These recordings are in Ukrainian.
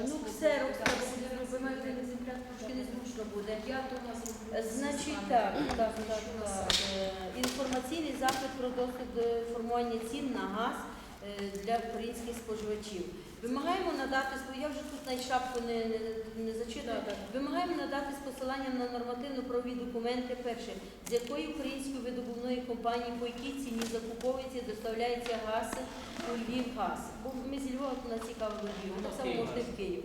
Ну, ксерок треба буде зробити, маєте трошки незручно буде. Значить, так, так, так, так. Е, Інформаційний запит про доступ до формування цін на газ е, для українських споживачів. Вимагаємо надати я вже тут на шапку не, не, не зачитую. Вимагаємо надати з посиланням на нормативно-правові документи. Перше, з якої української видобувної компанії, по якій ціні закуповується доставляється газ у Львівгаз. Бо ми з Львова нас цікаво Львів, так само можна в Київ.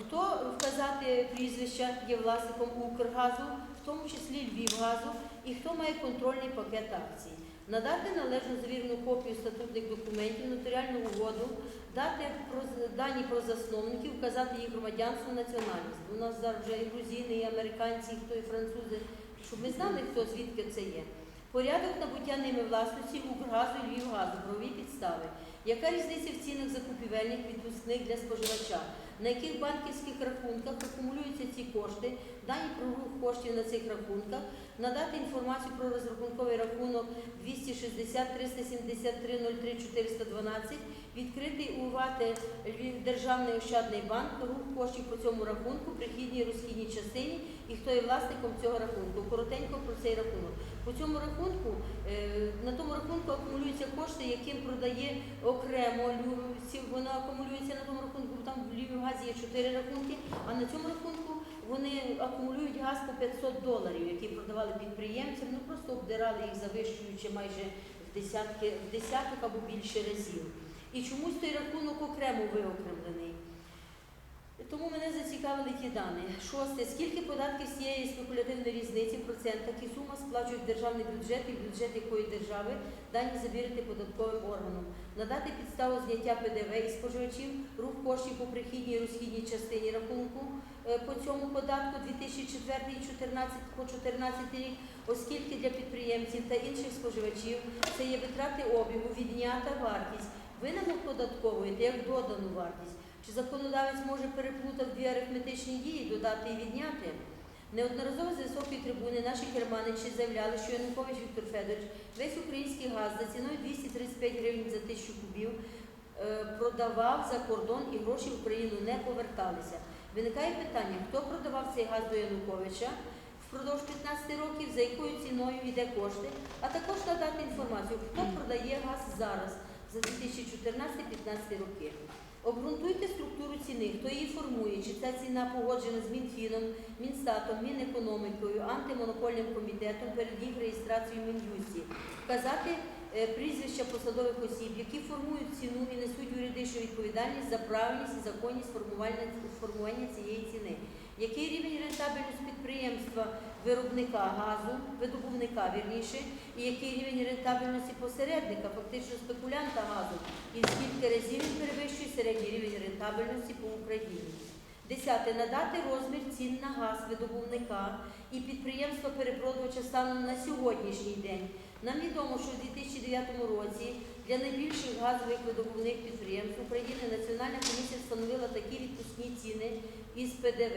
Хто вказати прізвища є власником Укргазу, в тому числі Львівгазу, і хто має контрольний пакет акцій. Надати належну завірену копію статутних документів, нотаріальну угоду, дати про, дані про засновників, вказати їх громадянство, національність. У нас зараз вже і грузини, і американці, і хто і французи, щоб ми знали, хто звідки це є. Порядок набуття ними власності Укргазу і Львівгазу, правові підстави. Яка різниця в цінах закупівельних відпускних для споживача? На яких банківських рахунках акумулюються ці кошти, дані про рух коштів на цих рахунках, надати інформацію про розрахунковий рахунок 260 373 03 412, відкритий УВАТи Львів Державний ощадний банк, рух коштів по цьому рахунку, прихідній розхідній частині і хто є власником цього рахунку. Коротенько про цей рахунок. По цьому рахунку, е, на тому рахунку акумулюються кошти, яким продає окремо ці- вона акумулюється на тому рахунку, бо там в Львівгазі є чотири рахунки, а на цьому рахунку вони акумулюють газ по 500 доларів, які продавали підприємцям, ну просто обдирали їх завищуючи майже в десятки, в десяток або більше разів. І чомусь той рахунок окремо виокремлений. Тому мене зацікавили ті дані. Шосте. Скільки податків з цієї спекулятивної різниці в процентах і сума сплачують державний бюджет і бюджет якої держави, дані завірити податковим органом. Надати підставу зняття ПДВ із споживачів, рух коштів по прихідній і розхідній частині рахунку по цьому податку 2004 і 14 по 14 рік, оскільки для підприємців та інших споживачів це є витрати обігу, віднята вартість. Ви нам оподатковуєте як додану вартість. Чи законодавець може переплутав дві арифметичні дії, додати і відняти? Неодноразово з високої трибуни наші керманичі заявляли, що Янукович Віктор Федорович весь український газ за ціною 235 гривень за тисячу кубів е, продавав за кордон і гроші в Україну не поверталися. Виникає питання, хто продавав цей газ до Януковича впродовж 15 років, за якою ціною йде кошти, а також надати інформацію, хто продає газ зараз за 2014-15 роки. Обґрунтуйте структуру ціни, хто її формує, чи ця ціна погоджена з Мінфіном, Мінстатом, Мінекономікою, антимонопольним комітетом перед їх реєстрацією в Мін'юсті. Вказати е, прізвища посадових осіб, які формують ціну і несуть юридичну відповідальність за правильність і законність формування, цієї ціни. Який рівень рентабельності підприємства виробника газу, видобувника вірніше, і який рівень рентабельності посередника, фактично спекулянта газу, і скільки разів перевищує середній рівень рентабельності по Україні. Десяте. Надати розмір цін на газ видобувника і підприємства перепродувача станом на сьогоднішній день. Нам відомо, що у 2009 році для найбільших газових видобувних підприємств України Національна комісія встановила такі відпускні ціни із ПДВ.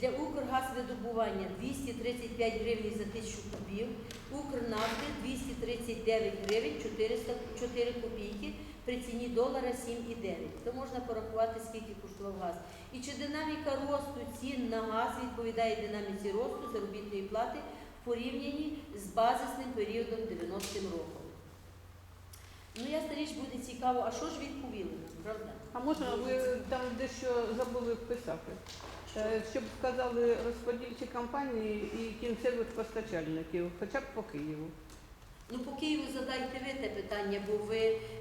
Для Укргазвидобування 235 гривень за тисячу кубів, Укрнафти 239 гривень 404 копійки при ціні долара 7,9. То можна порахувати, скільки коштував газ. І чи динаміка росту цін на газ відповідає динаміці росту заробітної плати в порівнянні з базисним періодом 90-м роком? Ну, ясна річ буде цікаво, а що ж відповіли нам, правда? А можна ви там дещо забули вписати? Е, Щоб сказали розподільчі компанії і кінцевих постачальників, хоча б по Києву. Ну, по Києву задайте ви те питання, бо ви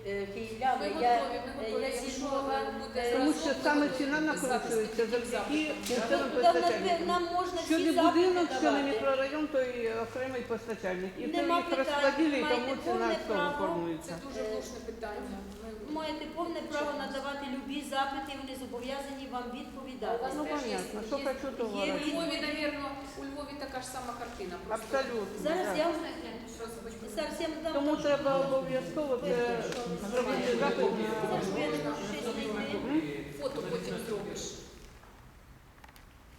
е, київляни, Ми я, готові, ми е, готові. я Якщо Сінова, буде Тому що саме ціна накручується завдяки запитів, Ну, там, постачальникам. нам можна Що всі не запити будинок, що не давати. мікрорайон, то і окремий постачальник. І то Нема їх питань, розподіли, і маєте тому ціна повне всього право. Це формується. дуже влучне питання. Ми- Маєте повне право надавати любі запити, вони зобов'язані вам відповідати. Ну, понятно, що хочу, то У говорю. Львові, навірно, у Львові така ж сама картина. просто Абсолютно. Зараз так. я розпочну. зараз я там. Тому теж треба обов'язково це зробити. Фото потім зробиш.